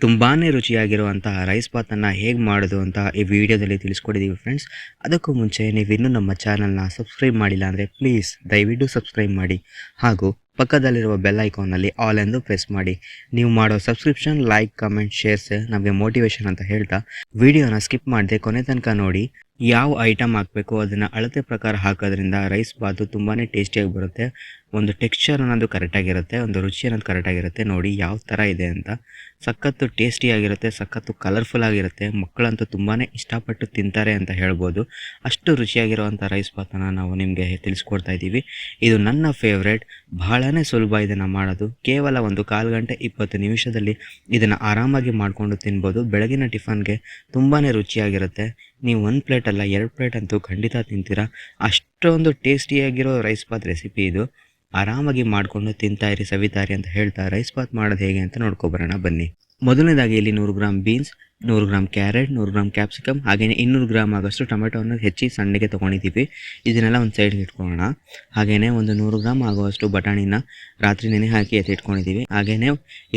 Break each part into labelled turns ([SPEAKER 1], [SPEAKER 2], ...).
[SPEAKER 1] ತುಂಬಾ ರುಚಿಯಾಗಿರುವಂತಹ ರೈಸ್ ಬಾತನ್ನು ಹೇಗೆ ಮಾಡೋದು ಅಂತ ಈ ವಿಡಿಯೋದಲ್ಲಿ ತಿಳಿಸ್ಕೊಟ್ಟಿದ್ದೀವಿ ಫ್ರೆಂಡ್ಸ್ ಅದಕ್ಕೂ ಮುಂಚೆ ನೀವು ಇನ್ನೂ ನಮ್ಮ ಚಾನಲ್ನ ಸಬ್ಸ್ಕ್ರೈಬ್ ಮಾಡಿಲ್ಲ ಅಂದರೆ ಪ್ಲೀಸ್ ದಯವಿಟ್ಟು ಸಬ್ಸ್ಕ್ರೈಬ್ ಮಾಡಿ. ಹಾಗೂ ಪಕ್ಕದಲ್ಲಿರುವ ಬೆಲ್ ಐಕಾನಲ್ಲಿ ಆಲ್ ಎಂದು ಪ್ರೆಸ್ ಮಾಡಿ. ನೀವು ಮಾಡೋ ಸಬ್ಸ್ಕ್ರಿಪ್ಷನ್ ಲೈಕ್ ಕಮೆಂಟ್ ಶೇರ್ಸ್ ನಮಗೆ ಮೋಟಿವೇಶನ್ ಅಂತ ಹೇಳ್ತಾ ವಿಡಿಯೋನ ಸ್ಕಿಪ್ ಮಾಡದೆ ಕೊನೆ ತನಕ ನೋಡಿ ಯಾವ ಐಟಮ್ ಹಾಕಬೇಕು, ಅದನ್ನು ಅಳತೆ ಪ್ರಕಾರ ಹಾಕೋದ್ರಿಂದ ರೈಸ್ ಬಾತು ತುಂಬಾ ಟೇಸ್ಟಿಯಾಗಿ ಬರುತ್ತೆ. ಒಂದು ಟೆಕ್ಸ್ಚರ್ ಅನ್ನೋದು ಕರೆಕ್ಟಾಗಿರುತ್ತೆ ಒಂದು ರುಚಿ ಅನ್ನೋದು ಕರೆಕ್ಟಾಗಿರುತ್ತೆ ನೋಡಿ ಯಾವ ಥರ ಇದೆ ಅಂತ. ಸಖತ್ತು ಟೇಸ್ಟಿಯಾಗಿರುತ್ತೆ ಸಖತ್ತು ಕಲರ್ಫುಲ್ ಆಗಿರುತ್ತೆ. ಮಕ್ಕಳಂತೂ ತುಂಬಾ ಇಷ್ಟಪಟ್ಟು ತಿಂತಾರೆ ಅಂತ ಹೇಳ್ಬೋದು. ಅಷ್ಟು ರುಚಿಯಾಗಿರುವಂಥ ರೈಸ್ ಬಾತನ್ನು ನಾವು ನಿಮಗೆ ತಿಳಿಸ್ಕೊಡ್ತಾ ಇದ್ದೀವಿ ಇದು ನನ್ನ ಫೇವ್ರೇಟ್ ಬಹಳನೇ ಸುಲಭ ಇದನ್ನು ಮಾಡೋದು. ಕೇವಲ ಒಂದು ಕಾಲು ಗಂಟೆ, ಇಪ್ಪತ್ತು ನಿಮಿಷದಲ್ಲಿ ಇದನ್ನು ಆರಾಮಾಗಿ ಮಾಡಿಕೊಂಡು ತಿನ್ಬೋದು. ಬೆಳಗಿನ ಟಿಫನ್ಗೆ ತುಂಬಾ ರುಚಿಯಾಗಿರುತ್ತೆ. ನೀವು ಒಂದು ಪ್ಲೇಟ್ ಅಲ್ಲ, ಎರಡು ಪ್ಲೇಟ್ ಅಂತೂ ಖಂಡಿತ ತಿಂತೀರಾ. ಅಷ್ಟೊಂದು ಟೇಸ್ಟಿಯಾಗಿರೋ ರೈಸ್ ಬಾತ್ ರೆಸಿಪಿ ಇದು. ಆರಾಮಾಗಿ ಮಾಡಿಕೊಂಡು ತಿಂತಾ ಇರಿ ಸವಿತಾರಿ ಅಂತ ಹೇಳ್ತಾ, ರೈಸ್ ಬಾತ್ ಮಾಡೋದು ಹೇಗೆ ಅಂತ ನೋಡ್ಕೊಬರೋಣ ಬನ್ನಿ. ಮೊದಲನೇದಾಗಿ ಇಲ್ಲಿ ನೂರು ಗ್ರಾಮ್ ಬೀನ್ಸ್ ನೂರು ಗ್ರಾಮ್ ಕ್ಯಾರೆಟ್, ನೂರು ಗ್ರಾಮ್ ಕ್ಯಾಪ್ಸಿಕಮ್ ಹಾಗೆಯೇ ಇನ್ನೂರು ಗ್ರಾಮ್ ಆಗೋಷ್ಟು ಟೊಮೆಟೊವನ್ನು ಹೆಚ್ಚಿ ಸಣ್ಣಗೆ ತೊಗೊಂಡಿದ್ದೀವಿ. ಇದನ್ನೆಲ್ಲ ಒಂದು ಸೈಡ್ಗೆ ಇಟ್ಕೊಳ್ಳೋಣ. ಹಾಗೆಯೇ ಒಂದು ನೂರು ಗ್ರಾಮ್ ಆಗುವಷ್ಟು ಬಟಾಣಿನ ರಾತ್ರಿ ನೆನೆ ಹಾಕಿ ಎತ್ತಿಟ್ಕೊಂಡಿದ್ದೀವಿ ಹಾಗೆಯೇ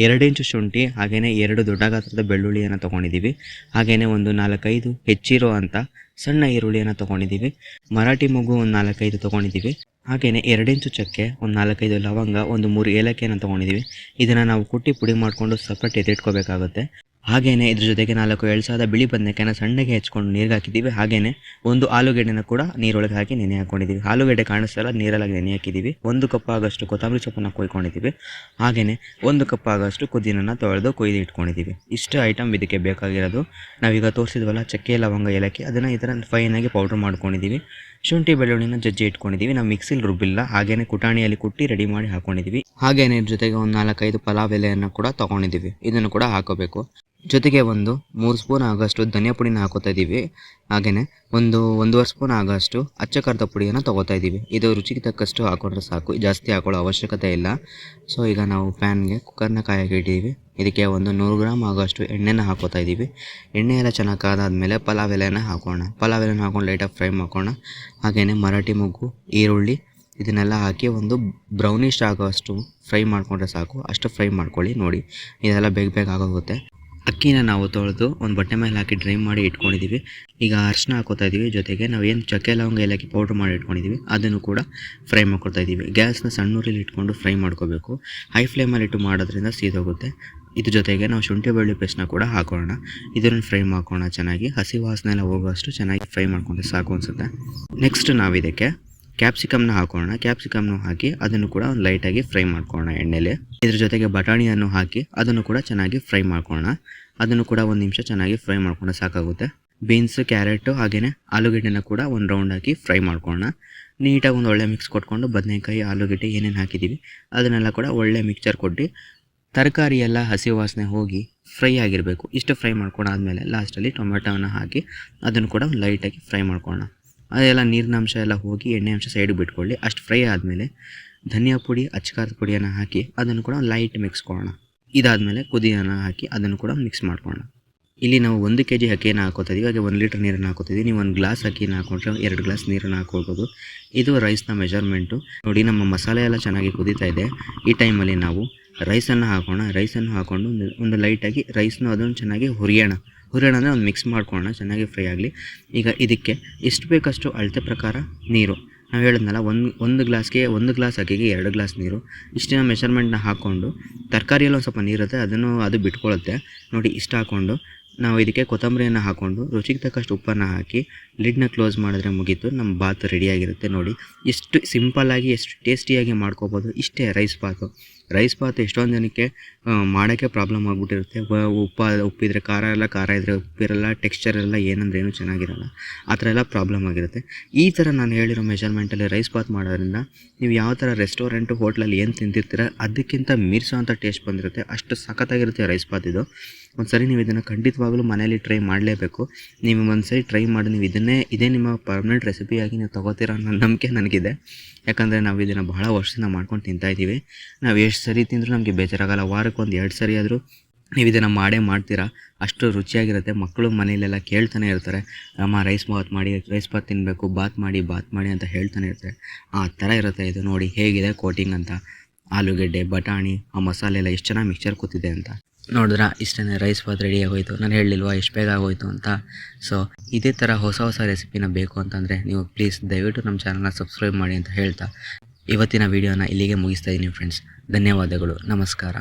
[SPEAKER 1] ಎರಡು ಇಂಚು ಶುಂಠಿ ಹಾಗೆಯೇ ಎರಡು ದೊಡ್ಡ ಗಾತ್ರದ ಬೆಳ್ಳುಳ್ಳಿಯನ್ನು ತೊಗೊಂಡಿದ್ದೀವಿ. ಹಾಗೆಯೇ ಒಂದು ನಾಲ್ಕೈದು ಹೆಚ್ಚಿರೋ ಅಂತ ಸಣ್ಣ ಈರುಳ್ಳಿಯನ್ನು ತೊಗೊಂಡಿದ್ದೀವಿ. ಮರಾಠಿ ಮಗು ಒಂದು ನಾಲ್ಕೈದು ತೊಗೊಂಡಿದ್ದೀವಿ. ಹಾಗೆಯೇ ಎರಡು ಇಂಚು ಚಕ್ಕೆ, ಒಂದು ನಾಲ್ಕೈದು ಲವಂಗ, ಒಂದು ಮೂರು ಏಲಕ್ಕಿಯನ್ನು ತೊಗೊಂಡಿದ್ದೀವಿ. ಇದನ್ನು ನಾವು ಕುಟ್ಟಿ ಪುಡಿ ಮಾಡಿಕೊಂಡು ಸಪ್ರೇಟ್ ಎತ್ತಿಟ್ಕೋಬೇಕಾಗುತ್ತೆ ಹಾಗೆಯೇ ಇದ್ರ ಜೊತೆಗೆ ನಾಲ್ಕು ಎಳ್ಸಾದ ಬಿಳಿ ಬದನೆಕಾಯಿನ ಸಣ್ಣಗೆ ಹೆಚ್ಕೊಂಡು ನೀರಿಗೆ ಹಾಕಿದ್ದೀವಿ. ಹಾಗೇನೆ ಒಂದು ಆಲೂಗೆಡ್ಡೆನ ಕೂಡ ನೀರೊಳಗೆ ಹಾಕಿ ನೆನೆ ಹಾಕೊಂಡಿದ್ದೀವಿ. ಆಲೂಗೆಡ್ಡೆ ಕಾಣಿಸ್ತಲ್ಲ ನೀರಲ್ಲಿ ನೆನೆ ಹಾಕಿದ್ದೀವಿ. ಒಂದು ಕಪ್ ಆಗೋಷ್ಟು ಕೊತ್ತಂಬರಿ ಸೊಪ್ಪನ್ನು ಕೊಯ್ಕೊಂಡಿದ್ದೀವಿ. ಹಾಗೇನೆ ಒಂದು ಕಪ್ ಆಗಷ್ಟು ಕುದಿನನ್ನು ತೊಳೆದು ಕೊಯ್ದು ಇಟ್ಕೊಂಡಿದ್ದೀವಿ. ಇಷ್ಟು ಐಟಮ್ ಇದಕ್ಕೆ ಬೇಕಾಗಿರೋದು. ನಾವೀಗ ತೋರಿಸಿದ್ವಲ್ಲ, ಚಕ್ಕೆ, ಲವಂಗ, ಏಲಕ್ಕಿ, ಅದನ್ನು ಈ ಥರ ಫೈನಾಗಿ ಪೌಡ್ರ್ ಮಾಡ್ಕೊಂಡಿದ್ದೀವಿ. ಶುಂಠಿ, ಬೆಳ್ಳುಳ್ಳಿನ ಜಜ್ಜಿ ಇಟ್ಕೊಂಡಿದ್ದೀವಿ. ನಾವು ಮಿಕ್ಸಿಲಿ ರುಬ್ಬಿಲ್ಲ ಹಾಗೇನೆ ಕುಟಾಣಿಯಲ್ಲಿ ಕುಟ್ಟಿ ರೆಡಿ ಮಾಡಿ ಹಾಕೊಂಡಿದ್ದೀವಿ. ಹಾಗೇನೆ ಇದ್ರ ಜೊತೆಗೆ ಒಂದು ನಾಲ್ಕೈದು ಪಲಾವ್ ಎಲೆಯನ್ನು ಕೂಡ ತೊಗೊಂಡಿದ್ದೀವಿ. ಇದನ್ನು ಕೂಡ ಹಾಕೋಬೇಕು. ಜೊತೆಗೆ ಒಂದು ಮೂರು ಸ್ಪೂನ್ ಆಗೋಷ್ಟು ಧನಿಯಾ ಪುಡಿನ ಹಾಕೋತಾ ಇದ್ದೀವಿ ಹಾಗೆಯೇ ಒಂದು ಒಂದೂವರೆ ಸ್ಪೂನ್ ಆಗೋಷ್ಟು ಅಚ್ಚ ಪುಡಿಯನ್ನು ತೊಗೋತಾ ಇದ್ದೀವಿ ಇದು ರುಚಿಗೆ ತಕ್ಕಷ್ಟು ಹಾಕೊಂಡ್ರೆ ಸಾಕು. ಜಾಸ್ತಿ ಹಾಕೊಳ್ಳೋ ಅವಶ್ಯಕತೆ ಇಲ್ಲ. ಸೊ ಈಗ ನಾವು ಪ್ಯಾನ್ಗೆ ಕುಕ್ಕರ್ನ ಕಾಯಕ್ಕೆ ಇಟ್ಟಿದ್ದೀವಿ ಇದಕ್ಕೆ ಒಂದು ನೂರು ಗ್ರಾಮ್ ಆಗೋಷ್ಟು ಎಣ್ಣೆನ ಹಾಕೋತಾ ಇದ್ದೀವಿ ಎಣ್ಣೆ ಎಲ್ಲ ಚೆನ್ನಾಗಿ ಕಾದಾದಮೇಲೆ ಪಲಾವ್ ಎಲೆನ ಹಾಕೋಣ. ಪಲಾವ್ ಎಲೆನ ಹಾಕೊಂಡು ಲೈಟಾಗಿ ಫ್ರೈ ಮಾಡ್ಕೋಣ. ಹಾಗೆಯೇ ಮರಾಠಿ ಮೊಗ್ಗು, ಈರುಳ್ಳಿ ಇದನ್ನೆಲ್ಲ ಹಾಕಿ ಒಂದು ಬ್ರೌನಿಶ್ ಆಗೋಷ್ಟು ಫ್ರೈ ಮಾಡಿಕೊಂಡ್ರೆ ಸಾಕು. ಅಷ್ಟು ಫ್ರೈ ಮಾಡ್ಕೊಳ್ಳಿ ನೋಡಿ. ಇದೆಲ್ಲ ಬೇಗ ಬೇಗ ಆಗೋಗುತ್ತೆ. ಅಕ್ಕಿನ ನಾವು ತೊಳೆದು ಒಂದು ಬಟ್ಟೆ ಮೇಲೆ ಹಾಕಿ ಡ್ರೈ ಮಾಡಿ ಇಟ್ಕೊಂಡಿದ್ದೀವಿ. ಈಗ ಅರಿಶಿನ ಹಾಕೋತಾ ಇದ್ದೀವಿ ಜೊತೆಗೆ ನಾವು ಏನು ಚಕ್ಕೆ ಲವಂಗ ಏಲಕ್ಕಿ ಪೌಡ್ರ್ ಮಾಡಿ ಇಟ್ಕೊಂಡಿದ್ದೀವಿ. ಅದನ್ನು ಕೂಡ ಫ್ರೈ ಮಾಡ್ಕೊಳ್ತಾ ಇದ್ದೀವಿ ಗ್ಯಾಸ್ನ ಸಣ್ಣೂರಲ್ಲಿ ಇಟ್ಕೊಂಡು ಫ್ರೈ ಮಾಡ್ಕೋಬೇಕು. ಹೈ ಫ್ಲೇಮಲ್ಲಿ ಇಟ್ಟು ಮಾಡೋದ್ರಿಂದ ಸೀದೋಗುತ್ತೆ. ಇದ್ರ ಜೊತೆಗೆ ನಾವು ಶುಂಠಿ ಬೆಳ್ಳುಳ್ಳಿ ಪೇಸ್ಟ್ನ ಕೂಡ ಹಾಕೋಣ. ಇದನ್ನು ಫ್ರೈ ಮಾಡ್ಕೋಣ ಚೆನ್ನಾಗಿ. ಹಸಿ ವಾಸನೆ ಎಲ್ಲ ಹೋಗೋಷ್ಟು ಚೆನ್ನಾಗಿ ಫ್ರೈ ಮಾಡ್ಕೊಂಡ್ರೆ ಸಾಕು ಅನಿಸುತ್ತೆ. ನೆಕ್ಸ್ಟ್ ನಾವು ಇದಕ್ಕೆ ಕ್ಯಾಪ್ಸಿಕಮ್ನ ಹಾಕೋಣ ಕ್ಯಾಪ್ಸಿಕಮ್ನ ಹಾಕಿ ಅದನ್ನು ಕೂಡ ಒಂದು ಲೈಟಾಗಿ ಫ್ರೈ ಮಾಡ್ಕೊಳ್ಳೋಣ ಎಣ್ಣೆಲಿ. ಇದ್ರ ಜೊತೆಗೆ ಬಟಾಣಿಯನ್ನು ಹಾಕಿ ಅದನ್ನು ಕೂಡ ಚೆನ್ನಾಗಿ ಫ್ರೈ ಮಾಡ್ಕೊಳ್ಳೋಣ. ಅದನ್ನು ಕೂಡ ಒಂದು ನಿಮಿಷ ಚೆನ್ನಾಗಿ ಫ್ರೈ ಮಾಡ್ಕೊಂಡ್ರೆ ಸಾಕಾಗುತ್ತೆ. ಬೀನ್ಸ್, ಕ್ಯಾರೆಟು ಹಾಗೆಯೇ ಆಲೂಗಡ್ಡೆನ ಕೂಡ ಒಂದು ರೌಂಡ್ ಹಾಕಿ ಫ್ರೈ ಮಾಡ್ಕೊಳ್ಳೋಣ. ನೀಟಾಗಿ ಒಂದು ಒಳ್ಳೆ ಮಿಕ್ಸ್ ಕೊಟ್ಕೊಂಡು ಬದನೆಕಾಯಿ, ಆಲೂಗಡ್ಡೆ ಏನೇನು ಹಾಕಿದ್ದೀವಿ ಅದನ್ನೆಲ್ಲ ಕೂಡ ಒಳ್ಳೆ ಮಿಕ್ಚರ್ ಕೊಟ್ಟು ತರಕಾರಿ ಎಲ್ಲ ಹಸಿ ವಾಸನೆ ಹೋಗಿ ಫ್ರೈ ಆಗಿರಬೇಕು. ಇಷ್ಟು ಫ್ರೈ ಮಾಡ್ಕೊಂಡಾದ್ಮೇಲೆ ಲಾಸ್ಟಲ್ಲಿ ಟೊಮೆಟೊವನ್ನು ಹಾಕಿ ಅದನ್ನು ಕೂಡ ಲೈಟಾಗಿ ಫ್ರೈ ಮಾಡ್ಕೊಳ್ಳೋಣ. ಅದೆಲ್ಲ ನೀರಿನ ಅಂಶ ಎಲ್ಲ ಹೋಗಿ ಎಣ್ಣೆ ಅಂಶ ಸೈಡಿಗೆ ಬಿಟ್ಕೊಳ್ಳಿ. ಅಷ್ಟು ಫ್ರೈ ಆದಮೇಲೆ ಧನಿಯಾ ಪುಡಿ, ಅಚ್ಚಕಾರದ ಪುಡಿಯನ್ನು ಹಾಕಿ ಅದನ್ನು ಕೂಡ ಲೈಟ್ ಮಿಕ್ಸ್ ಕೊಡೋಣ. ಇದಾದಮೇಲೆ ಕುದಿಯನ್ನು ಹಾಕಿ ಅದನ್ನು ಕೂಡ ಮಿಕ್ಸ್ ಮಾಡ್ಕೊಳ್ಳೋಣ. ಇಲ್ಲಿ ನಾವು ಒಂದು ಕೆ ಜಿ ಅಕ್ಕಿಯನ್ನು ಹಾಕೋತಾ ಇದೀವಿ. ಹಾಗೆ ಒಂದು ಲೀಟರ್ ನೀರನ್ನು ಹಾಕೋತಿದ್ದೀವಿ ನೀವು ಒಂದು ಗ್ಲಾಸ್ ಅಕ್ಕಿನ ಹಾಕೊಂಡ್ರೆ ಎರಡು ಗ್ಲಾಸ್ ನೀರನ್ನು ಹಾಕೊಳ್ಬೋದು. ಇದು ರೈಸ್ನ ಮೆಜರ್ಮೆಂಟು ನೋಡಿ ನಮ್ಮ ಮಸಾಲೆ ಎಲ್ಲ ಚೆನ್ನಾಗಿ ಕುದೀತಾ ಇದೆ. ಈ ಟೈಮಲ್ಲಿ ನಾವು ರೈಸನ್ನು ಹಾಕೋಣ. ರೈಸನ್ನು ಹಾಕ್ಕೊಂಡು ಒಂದು ಒಂದು ಲೈಟಾಗಿ ರೈಸ್ನ ಅದನ್ನು ಚೆನ್ನಾಗಿ ಹುರಿಯೋಣ. ಹುರಿಯೋಣ ಅಂದರೆ ಒಂದು ಮಿಕ್ಸ್ ಮಾಡ್ಕೊಳ್ಳೋಣ, ಚೆನ್ನಾಗಿ ಫ್ರೈ ಆಗಲಿ. ಈಗ ಇದಕ್ಕೆ ಎಷ್ಟು ಬೇಕಷ್ಟು ಅಳತೆ ಪ್ರಕಾರ ನೀರು? ನಾವು ಹೇಳಿದ್ನಲ್ಲ, ಒಂದು ಒಂದು ಗ್ಲಾಸ್ಗೆ ಒಂದು ಗ್ಲಾಸ್ ಅಕ್ಕಿಗೆ ಎರಡು ಗ್ಲಾಸ್ ನೀರು. ಇಷ್ಟಿನ ಮೆಷರ್ಮೆಂಟ್ನ ಹಾಕ್ಕೊಂಡು, ತರಕಾರಿಯಲ್ಲಿ ಒಂದು ಸ್ವಲ್ಪ ನೀರುತ್ತೆ ಅದನ್ನು ಅದು ಬಿಟ್ಕೊಳ್ಳುತ್ತೆ ನೋಡಿ, ಇಷ್ಟು ಹಾಕ್ಕೊಂಡು, ನಾವು ಇದಕ್ಕೆ ಕೊತ್ತಂಬರಿಯನ್ನು ಹಾಕ್ಕೊಂಡು, ರುಚಿಗೆ ತಕ್ಕಷ್ಟು ಉಪ್ಪನ್ನು ಹಾಕಿ ಲಿಡ್ನ ಕ್ಲೋಸ್ ಮಾಡಿದ್ರೆ ಮುಗೀತು. ನಮ್ಮ ಬಾತ್ ರೆಡಿಯಾಗಿರುತ್ತೆ ನೋಡಿ. ಎಷ್ಟು ಸಿಂಪಲ್ಲಾಗಿ ಎಷ್ಟು ಟೇಸ್ಟಿಯಾಗಿ ಮಾಡ್ಕೋಬೋದು, ಇಷ್ಟೇ ರೈಸ್ ಬಾತು. ರೈಸ್ ಬಾತ್ ಎಷ್ಟೊಂದು ಜನಕ್ಕೆ ಮಾಡೋಕ್ಕೆ ಪ್ರಾಬ್ಲಮ್ ಆಗಿಬಿಟ್ಟಿರುತ್ತೆ. ಉಪ್ಪು, ಉಪ್ಪಿದ್ರೆ ಖಾರ ಎಲ್ಲ ಖಾರ ಇದ್ದರೆ ಉಪ್ಪಿರಲ್ಲ ಟೆಕ್ಸ್ಚರ್ ಎಲ್ಲ ಏನಂದ್ರೆ ಏನೂ ಚೆನ್ನಾಗಿರಲ್ಲ. ಆ ಥರ ಎಲ್ಲ ಪ್ರಾಬ್ಲಮ್ ಆಗಿರುತ್ತೆ. ಈ ಥರ ನಾನು ಹೇಳಿರೋ ಮೆಷರ್ಮೆಂಟಲ್ಲಿ ರೈಸ್ ಬಾತ್ ಮಾಡೋದ್ರಿಂದ ನೀವು ಯಾವ ಥರ ರೆಸ್ಟೋರೆಂಟು ಹೋಟ್ಲಲ್ಲಿ ಏನು ತಿಂತಿರ್ತೀರ, ಅದಕ್ಕಿಂತ ಮೀರಿಸೋ ಅಂಥ ಟೇಸ್ಟ್ ಬಂದಿರುತ್ತೆ. ಅಷ್ಟು ಸಖತ್ತಾಗಿರುತ್ತೆ ರೈಸ್ ಬಾತ್ ಇದು. ಒಂದು ಸರಿ ನೀವು ಇದನ್ನು ಖಂಡಿತವಾಗಲೂ ಮನೇಲಿ ಟ್ರೈ ಮಾಡಲೇಬೇಕು. ನೀವು ಒಂದು ಸರಿ ಟ್ರೈ ಮಾಡಿ ನೀವು ಇದನ್ನೇ, ಇದೇ ನಿಮ್ಮ ಪರ್ಮನೆಂಟ್ ರೆಸಿಪಿಯಾಗಿ ನೀವು ತೊಗೋತೀರ ಅನ್ನೋ ನಂಬಿಕೆ ನನಗಿದೆ. ಯಾಕಂದರೆ ನಾವು ಇದನ್ನು ಬಹಳ ವರ್ಷದಿಂದ ಮಾಡ್ಕೊಂಡು ತಿಂತಾಯಿದ್ದೀವಿ ನಾವು ಎಷ್ಟು ಸರಿ ತಿಂದರೂ ನಮಗೆ ಬೇಜಾರಾಗಲ್ಲ. ವಾರಕ್ಕೆ ಒಂದು ಎರಡು ಸರಿ ಆದರೂ ನೀವು ಇದನ್ನು ಮಾಡೇ ಮಾಡ್ತೀರಾ. ಅಷ್ಟು ರುಚಿಯಾಗಿರುತ್ತೆ. ಮಕ್ಕಳು ಮನೆಯಲ್ಲೆಲ್ಲ ಕೇಳ್ತಾನೆ ಇರ್ತಾರೆ. ಅಮ್ಮ ರೈಸ್ ಬಾತ್ ಮಾಡಿ ರೈಸ್ ಬಾತ್ ತಿನ್ನಬೇಕು ಬಾತ್ ಮಾಡಿ ಬಾತ್ ಮಾಡಿ ಅಂತ ಹೇಳ್ತಾನೆ ಇರ್ತಾರೆ. ಆ ಥರ ಇರುತ್ತೆ ಇದು ನೋಡಿ ಹೇಗಿದೆ ಕೋಟಿಂಗ್ ಅಂತ. ಆಲೂಗೆಡ್ಡೆ, ಬಟಾಣಿ, ಆ ಮಸಾಲೆ ಎಲ್ಲ ಎಷ್ಟು ಚೆನ್ನಾಗಿ ಮಿಕ್ಸರ್ ಕೂತಿದೆ ಅಂತ. ನೋಡಿದ್ರ ಇಷ್ಟೇ ರೈಸ್ ಬಾತ್ ರೆಡಿ ಆಗೋಯ್ತು. ನಾನು ಹೇಳಲಿಲ್ವಾ, ಎಷ್ಟು ಬೇಗ ಆಗೋಯ್ತು ಅಂತ. ಸೊ ಇದೇ ಥರ ಹೊಸ ಹೊಸ ರೆಸಿಪಿನ ಬೇಕು ಅಂತಂದರೆ ನೀವು ಪ್ಲೀಸ್ ದಯವಿಟ್ಟು ನಮ್ಮ ಚಾನಲ್ನ ಸಬ್ಸ್ಕ್ರೈಬ್ ಮಾಡಿ ಅಂತ ಹೇಳ್ತಾ. ಇವತ್ತಿನ ವೀಡಿಯೋನ ಇಲ್ಲಿಗೆ ಮುಗಿಸ್ತಾ ಇದ್ದೀನಿ ಫ್ರೆಂಡ್ಸ್ ಧನ್ಯವಾದಗಳು. ನಮಸ್ಕಾರ.